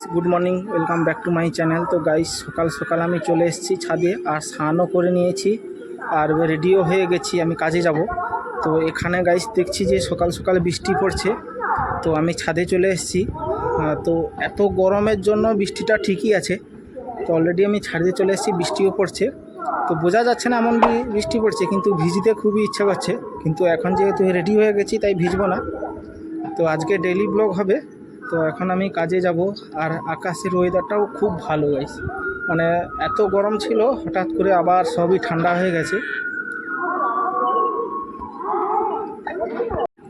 Good morning welcome back to my channel তো guys সকাল সকাল আমি চলে এসেছি ছাদে আর স্নানও করে নিয়েছি আর রেডিও হয়ে গেছি, আমি কাজে যাব। তো এখানে গাইস দেখছি যে সকাল সকাল বৃষ্টি পড়ছে। তো আমি ছাদে চলে এসেছি। তো এত গরমের জন্য বৃষ্টিটা ঠিকই আছে। তো অলরেডি আমি ছাদে চলে এসেছি, বৃষ্টিও পড়ছে। তো বোঝা যাচ্ছে না এমন বৃষ্টি পড়ছে, কিন্তু ভিজতে খুবই ইচ্ছা করছে। কিন্তু এখন যেহেতু রেডি হয়ে গেছি, তাই ভিজবো না। তো আজকে ডেইলি ব্লগ হবে। তো এখন আমি কাজে যাব আর আকাশের ওয়েদারটাও খুব ভালো গাইস মানে এত গরম ছিল, হঠাৎ করে আবার সবই ঠান্ডা হয়ে গেছে।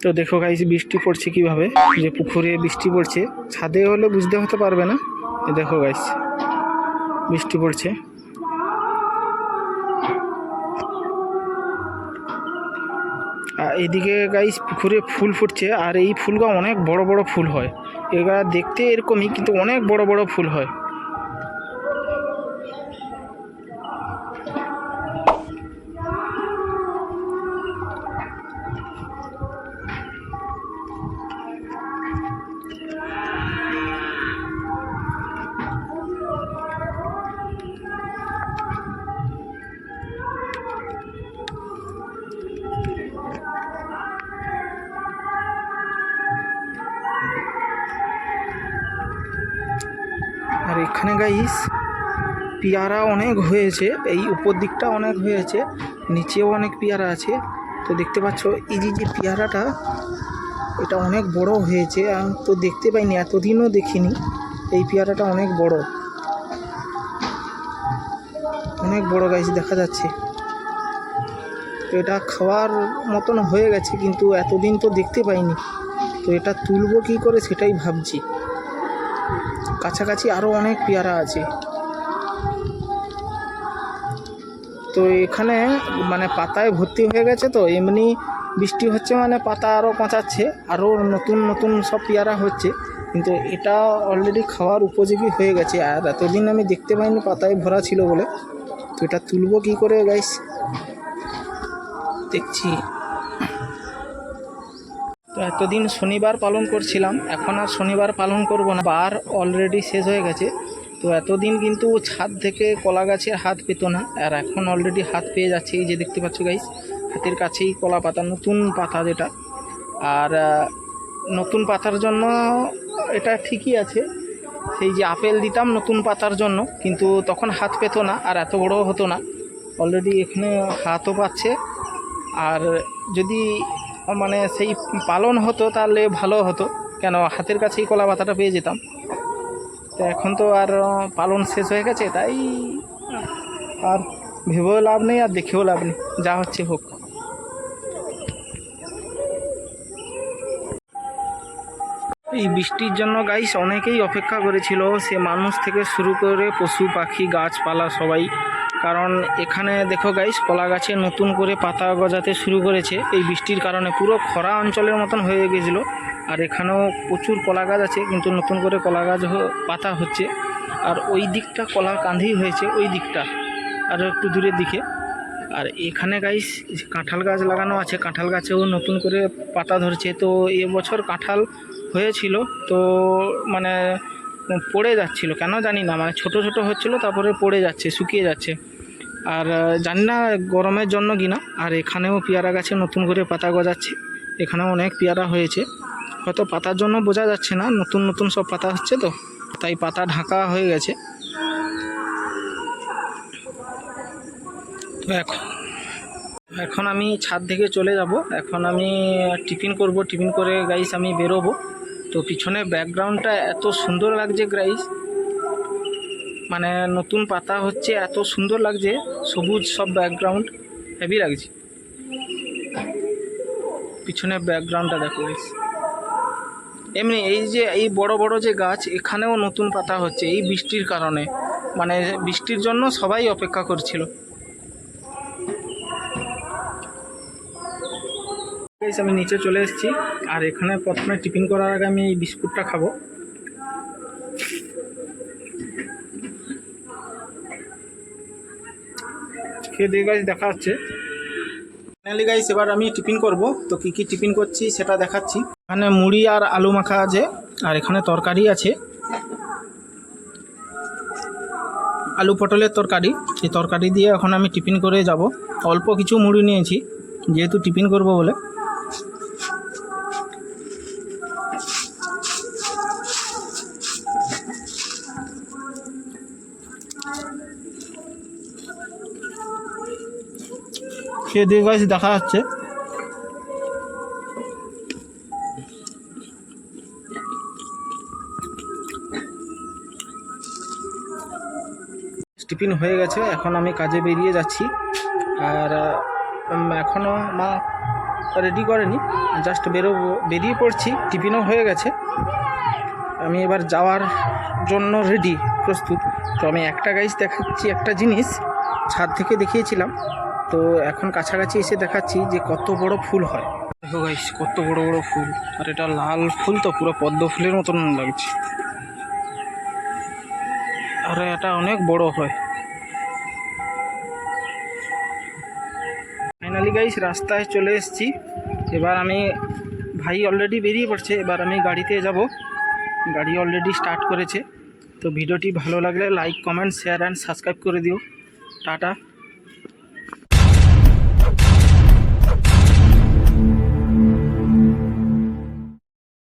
তো দেখো গাইস বৃষ্টি পড়ছে কীভাবে? যে পুকুরে বৃষ্টি পড়ছে। ছাদে হলে বুঝতে হতে পারবে না? দেখো গাইস বৃষ্টি পড়ছে। এদিকে গাইস পুকুরে ফুল ফুটছে, আর এই ফুলগুলো অনেক বড় বড় ফুল হয়। এগুলা দেখতে এরকমই, কিন্তু অনেক বড় বড় ফুল হয়। এখানে গাইস পেয়ারা অনেক হয়েছে, এই উপর দিকটা অনেক হয়েছে, নিচেও অনেক পেয়ারা আছে। তো দেখতে পাচ্ছ, এই যে যে পেয়ারাটা, এটা অনেক বড় হয়েছে আমি তো দেখতে পাইনি, এতদিনও দেখিনি, এই পেয়ারাটা অনেক বড়। অনেক বড় গাইস দেখা যাচ্ছে। তো এটা খাওয়ার মতন হয়ে গেছে, কিন্তু এতদিন তো দেখতে পাইনি। তো এটা তুলবো কী করে সেটাই ভাবছি। কাছাকাছি আরও অনেক পেয়ারা আছে। তো এখানে মানে পাতায় ভর্তি হয়ে গেছে তো, এমনি বৃষ্টি হচ্ছে মানে পাতা আরও পচাচ্ছে আরও নতুন নতুন সব পেয়ারা হচ্ছে। কিন্তু এটা অলরেডি খাওয়ার উপযোগী হয়ে গেছে, আর এতদিন আমি দেখতে পাইনি পাতায় ভরা ছিল বলে। তো এটা তুলবো কী করে গাইস দেখছি। এতদিন শনিবার পালন করছিলাম, এখন আর শনিবার পালন করব না। বার অলরেডি শেষ হয়ে গেছে, তো এতদিন কিন্তু ছাদ থেকে কলা গাছের হাত পেতো না, আর এখন অলরেডি হাত পেয়ে যাচ্ছে, এই যে দেখতে পাচ্ছ গাইস হাতের কাছেই কলা পাতা, নতুন পাতা যেটা। আর নতুন পাতার জন্য এটা ঠিকই আছে, সেই যে আপেল দিতাম নতুন পাতার জন্য, কিন্তু তখন হাত পেতো না, আর এত বড় হতো না। অলরেডি এখানে হাতও পাচ্ছে, আর যদি মানে সেই পালন হতো তাহলে ভালো হতো। কেন? হাতের কাছেই কলা পাতাটা পেয়ে যেতাম। তো এখন তো আর পালন শেষ হয়ে গেছে, তাই আর ভেবেও লাভ নেই আর দেখেও লাভ নেই। যা হচ্ছে হোক। এই বৃষ্টির জন্য গাইস অনেকেই অপেক্ষা করেছিল, সে মানুষ থেকে শুরু করে পশু, পাখি, গাছপালা সবাই। কারণ এখানে দেখো গাইস কলা গাছে নতুন করে পাতা গজাতে শুরু করেছে। এই বৃষ্টির কারণে পুরো খরা অঞ্চলের মতন হয়ে গেছিল। আর এখানেও প্রচুর কলা গাছ আছে, কিন্তু নতুন করে কলা গাছ পাতা হচ্ছে। আর ওই দিকটা কলা কাঁধেই হয়েছে, ওই দিকটা। আরও একটু দূরের দিকে। আর এখানে গাইস কাঁঠাল গাছ লাগানো আছে, কাঁঠাল গাছেও নতুন করে পাতা ধরছে। তো এবছর কাঁঠাল হয়েছিল। তো মানে পড়ে যাচ্ছিল, কেন জানি না মানে ছোট ছোট হচ্ছিল, তারপরে পড়ে যাচ্ছে, শুকিয়ে যাচ্ছে। আর জানি না গরমের জন্য কিনা, আর এখানেও পেয়ারা গাছে নতুন করে পাতা গজাচ্ছে, এখানেও অনেক পেয়ারা হয়েছে। হয়তো পাতার জন্য বোঝা যাচ্ছে না, নতুন নতুন সব পাতা হচ্ছে তো, তাই পাতা ঢাকা হয়ে গেছে। তো এখন এখন আমি ছাদ থেকে চলে যাব, এখন আমি টিফিন করব, টিফিন করে গাইস আমি বেরোবো। তো পিছনে ব্যাকগ্রাউন্ডটা এত সুন্দর লাগছে গ্রাইস মানে নতুন পাতা হচ্ছে, এত সুন্দর লাগছে, সবুজ সব ব্যাকগ্রাউন্ড হেভি লাগছে। পিছনে ব্যাকগ্রাউন্ডটা দেখো গাইস এমনি এই যে, এই বড় বড় যে গাছ, এখানেও নতুন পাতা হচ্ছে, এই বৃষ্টির কারণে। মানে বৃষ্টির জন্য সবাই অপেক্ষা করছিল। গাইস আমি নিচে চলে এসেছি। আর এখানে প্রথমে টিফিন করার আগে আমি এই বিস্কুটটা খাব। খেয়ে দিয়ে গাইস দেখা হচ্ছে। ফাইনালি গাইস এবার আমি টিফিন করব। তো কি কি টিফিন করছি সেটা দেখাচ্ছি। এখানে মুড়ি আর আলু মাখা আছে, আর এখানে তরকারি আছে। আলু পটলের তরকারি, এই তরকারি দিয়ে এখন আমি টিফিন করে যাব। অল্প কিছু মুড়ি নিয়েছি, যেহেতু টিফিন করব বলে। দিয়ে গাছ দেখা যাচ্ছে? টিফিন হয়ে গেছে, এখন আমি কাজে বেরিয়ে যাচ্ছি। আর এখনও মা রেডি করেনি জাস্ট বেরোবো, বেরিয়ে পড়ছি, টিফিনও হয়ে গেছে। আমি এবার যাওয়ার জন্য রেডি প্রস্তুত। তো আমি একটা গাইজ দেখাচ্ছি একটা জিনিস, ছাদ থেকে দেখিয়েছিলাম। তো এখন কাছাকাছি এসে দেখাচ্ছি যে কত বড় ফুল হয়। দেখো গাইস কত বড় বড় ফুল। আর এটা লাল ফুল তো, পুরো পদ্ম ফুলের মতন লাগছে। আর, এটা অনেক বড় হয়। ফাইনালি গাইস রাস্তায় চলে এসেছি। এবার আমি, ভাই অলরেডি বেরিয়ে পড়ছে, এবার আমি গাড়িতে যাব। গাড়ি অলরেডি স্টার্ট করেছে। তো ভিডিওটি ভালো লাগলে like comment share and subscribe করে দিও। টাটা।